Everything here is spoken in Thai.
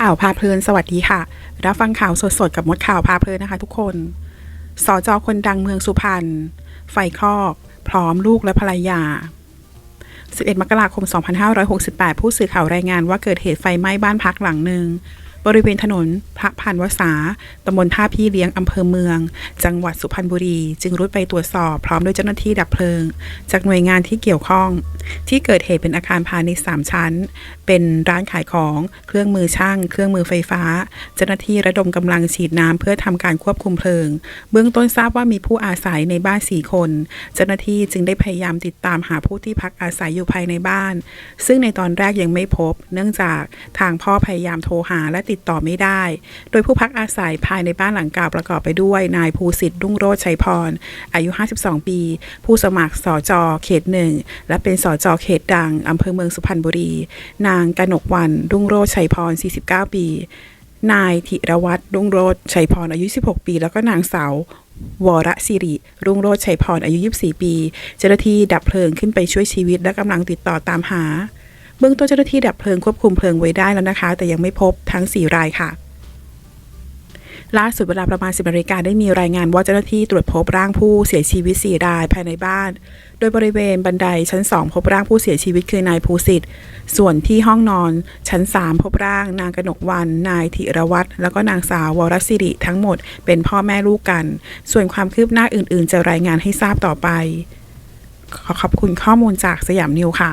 ข่าวพาเพลินสวัสดีค่ะ รับฟังข่าวสดๆ กับมดข่าวพาเพลินนะคะทุกคนสจคนดังเมืองสุพรรณ ไฟครอกพร้อมลูกและภรรยา 11 มกราคม 2568 ผู้สื่อข่าวรายงานว่าเกิดเหตุไฟไหม้บ้านพักหลังหนึ่ง บริเวณถนนพระพันวษาตำบลท่าพี่เลี้ยงอำเภอเมือง จังหวัดสุพรรณบุรี จึงรุดไปตรวจสอบพร้อมด้วยเจ้าหน้าที่ดับเพลิง จากหน่วยงานที่เกี่ยวข้อง ที่เกิดเหตุเป็นอาคารพาณิชย์สามชั้น เป็นร้านขายของเครื่องมือช่าง เครื่องมือไฟฟ้า เจ้าหน้าที่ระดมกำลังฉีดน้ำเพื่อทำการควบคุมเพลิง เบื้องต้นทราบว่ามีผู้อาศัยในบ้านสี่คน เจ้าหน้าที่จึงได้พยายามติดตามหาผู้ที่พักอาศัยอยู่ภายในบ้าน ซึ่งในตอนแรกยังไม่พบ เนื่องจากทางพ่อพยายามโทรหาและติดต่อไม่ได้ โดยผู้พักอาศัยภายในบ้านหลังเก่าประกอบไปด้วยนายภูสิทธิ์รุ่งโรจน์ชัยพร อายุ 52 ปี ผู้สมัครสจเขตหนึ่งและเป็นสจเขตดังอำเภอเมืองสุพรรณบุรี นางกนกวันรุ่งโรจน์ชัยพร 49 ปี นายธิรวัตรรุ่งโรจน์ชัยพรอายุ 16 ปี แล้วก็นางสาววรศิริ รุ่งโรจน์ชัยพรอายุ 24 ปี เจ้าหน้าที่ดับเพลิงขึ้นไปช่วยชีวิตและกำลังติดต่อตามหา เบื้องต้นเจ้าหน้าที่ดับเพลิงควบคุมเพลิงไว้ได้แล้วนะคะ แต่ยังไม่พบทั้ง 4 รายค่ะล่าสุดเวลาประมาณ 10นาฬิกาได้มีรายงานว่าเจ้าหน้าที่ตรวจพบร่างผู้เสียชีวิต 4 รายภายในบ้าน โดยบริเวณบันไดชั้น 2 พบร่างผู้เสียชีวิตคือนายภูสิทธิ์ ส่วนที่ห้องนอนชั้น 3 พบร่าง นางกนกวัน นายธิรวัตรแล้วก็นางสาววรศิริทั้งหมดเป็นพ่อแม่ลูกกัน ส่วนความคืบหน้าอื่น ๆ จะรายงานให้ทราบต่อไป ขอขอบคุณข้อมูลจากสยามนิวค่ะ